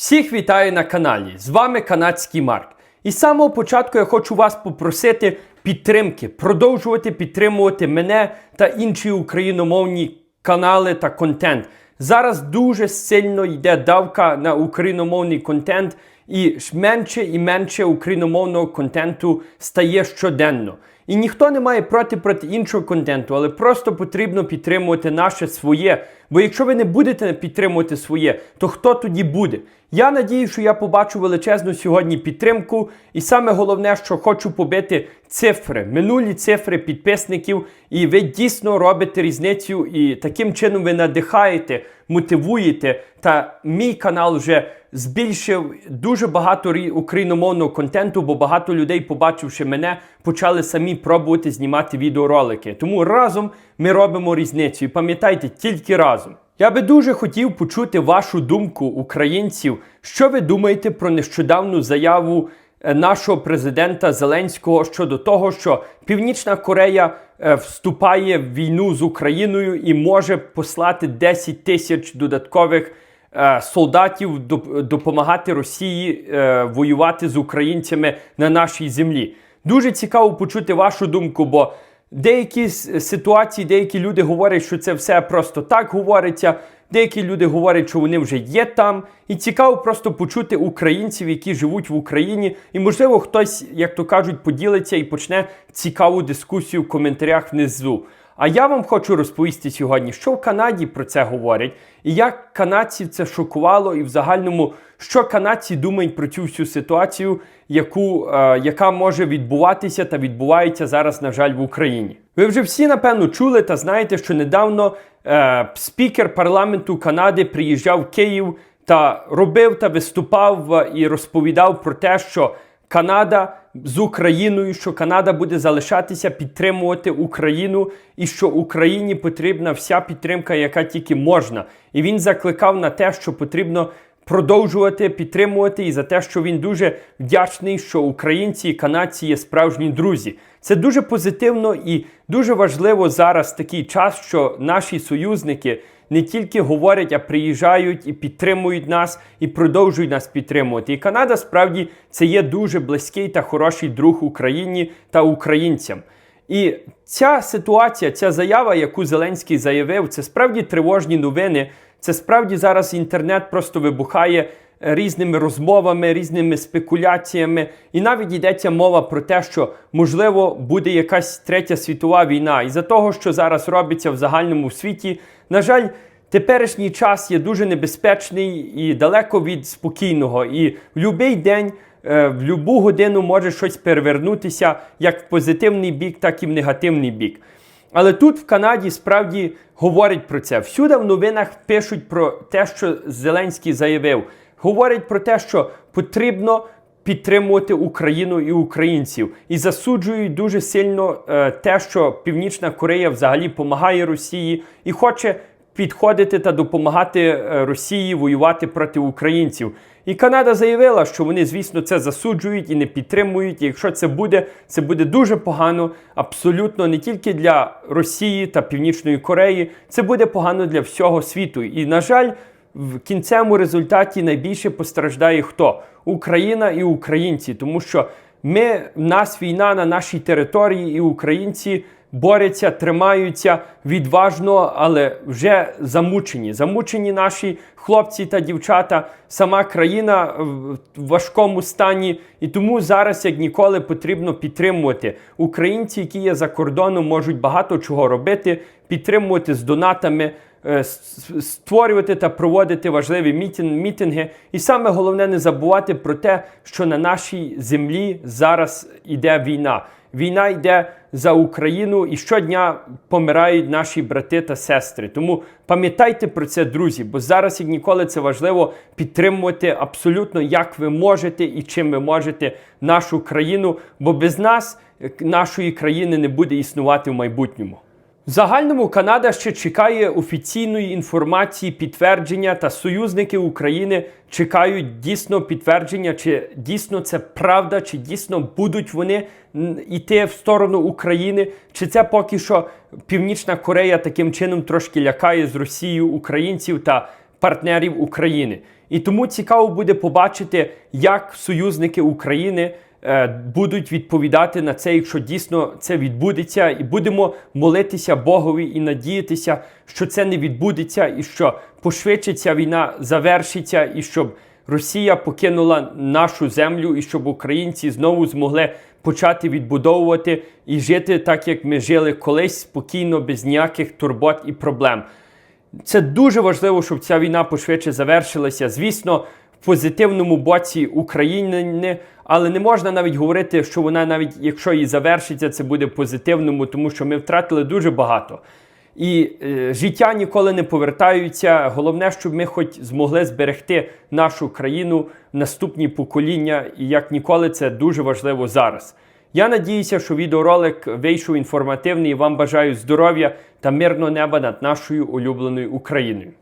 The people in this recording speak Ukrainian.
Всіх вітаю на каналі. З вами канадський Марк. І з самого початку я хочу вас попросити підтримки, продовжувати підтримувати мене та інші україномовні канали та контент. Зараз дуже сильно йде давка на україномовний контент, і менше і менше україномовного контенту стає щоденно. І ніхто не має проти проти іншого контенту, але просто потрібно підтримувати наше своє. Бо якщо ви не будете підтримувати своє, то хто тоді буде? Я надію, що я побачу величезну сьогодні підтримку. І саме головне, що хочу побити цифри, минулі цифри підписників, і ви дійсно робите різницю, і таким чином ви надихаєте, мотивуєте. Та мій канал вже збільшив дуже багато україномовного контенту, бо багато людей, побачивши мене, почали самі пробувати знімати відеоролики. Тому разом ми робимо різницю. І пам'ятайте, тільки разом. Я би дуже хотів почути вашу думку, українців. Що ви думаєте про нещодавну заяву е, нашого президента Зеленського щодо того, що Північна Корея е, вступає в війну з Україною і може послати 10 тисяч додаткових е, солдатів доп- допомагати Росії воювати з українцями на нашій землі? Дуже цікаво почути вашу думку, бо Деякі ситуації, деякі люди говорять, що це все просто так говориться. Деякі люди говорять, що вони вже є там. І цікаво просто почути українців, які живуть в Україні. І, можливо, хтось, як то кажуть, поділиться і почне цікаву дискусію в коментарях внизу. А я вам хочу розповісти сьогодні, що в Канаді про це говорять, і як канадців це шокувало, і в загальному, що канадці думають про цю всю ситуацію, яку, е, яка може відбуватися та відбувається зараз, на жаль, в Україні. Ви вже всі напевно чули та знаєте, що недавно е, спікер парламенту Канади приїжджав в Київ та робив та виступав е, і розповідав про те, що Канада з Україною, що Канада буде залишатися підтримувати Україну, і що Україні потрібна вся підтримка, яка тільки можна. І він закликав на те, що потрібно продовжувати підтримувати, і за те, що він дуже вдячний, що українці і канадці є справжні друзі. Це дуже позитивно і дуже важливо зараз такий час, що наші союзники не тільки говорять, а приїжджають і підтримують нас, і продовжують нас підтримувати. І Канада справді це є дуже близький та хороший друг Україні та українцям. І ця ситуація, ця заява, яку Зеленський заявив, це справді тривожні новини. Це справді зараз інтернет просто вибухає різними розмовами, різними спекуляціями. І навіть йдеться мова про те, що можливо буде якась третя світова війна. І за того, що зараз робиться в загальному світі, на жаль. Теперішній час є дуже небезпечний і далеко від спокійного. І в будь-який день, е, в будь-яку годину може щось перевернутися як в позитивний бік, так і в негативний бік. Але тут в Канаді справді говорять про це. Всюди в новинах пишуть про те, що Зеленський заявив. Говорять про те, що потрібно підтримувати Україну і українців, і засуджують дуже сильно е, те, що Північна Корея взагалі допомагає Росії і хоче підходити та допомагати е, Росії воювати проти українців. І Канада заявила, що вони, звісно, це засуджують і не підтримують. І якщо це буде, це буде дуже погано, абсолютно не тільки для Росії та Північної Кореї, це буде погано для всього світу. І, на жаль, в кінцевому результаті найбільше постраждає хто? Україна і українці, тому що ми, в нас війна на нашій території, і українці борються, тримаються відважно, але вже замучені. Замучені наші хлопці та дівчата, сама країна в важкому стані. І тому зараз, як ніколи, потрібно підтримувати. Українці, які є за кордоном, можуть багато чого робити, підтримувати з донатами. е, Створювати та проводити важливі мітинги, і саме головне не забувати про те, що на нашій землі зараз йде війна. Війна йде за Україну, і щодня помирають наші брати та сестри. Тому пам'ятайте про це, друзі, бо зараз як ніколи це важливо підтримувати абсолютно як ви можете і чим ви можете нашу країну, бо без нас е, нашої країни не буде існувати в майбутньому. Загальному Канада ще чекає офіційної інформації, підтвердження, та союзники України чекають дійсно підтвердження, чи дійсно це правда, чи дійсно будуть вони йти в сторону України, чи це поки що Північна Корея таким чином трошки лякає з Росією українців та партнерів України. І тому цікаво буде побачити, як союзники України будуть відповідати на це, якщо дійсно це відбудеться, і будемо молитися Богові і надіятися, що це не відбудеться, і що пошвидше ця війна завершиться, і щоб Росія покинула нашу землю, і щоб українці знову змогли почати відбудовувати і жити так, як ми жили колись спокійно, без ніяких турбот і проблем. Це дуже важливо, щоб ця війна пошвидше завершилася. Звісно, позитивному боці України, але не можна навіть говорити, що вона, навіть якщо і завершиться, це буде позитивному, тому що ми втратили дуже багато. І е, життя ніколи не повертаються. Головне, щоб ми хоч змогли зберегти нашу країну, наступні покоління, і як ніколи це дуже важливо зараз. Я надіюся, що відеоролик вийшов інформативний і вам бажаю здоров'я та мирного неба над нашою улюбленою Україною.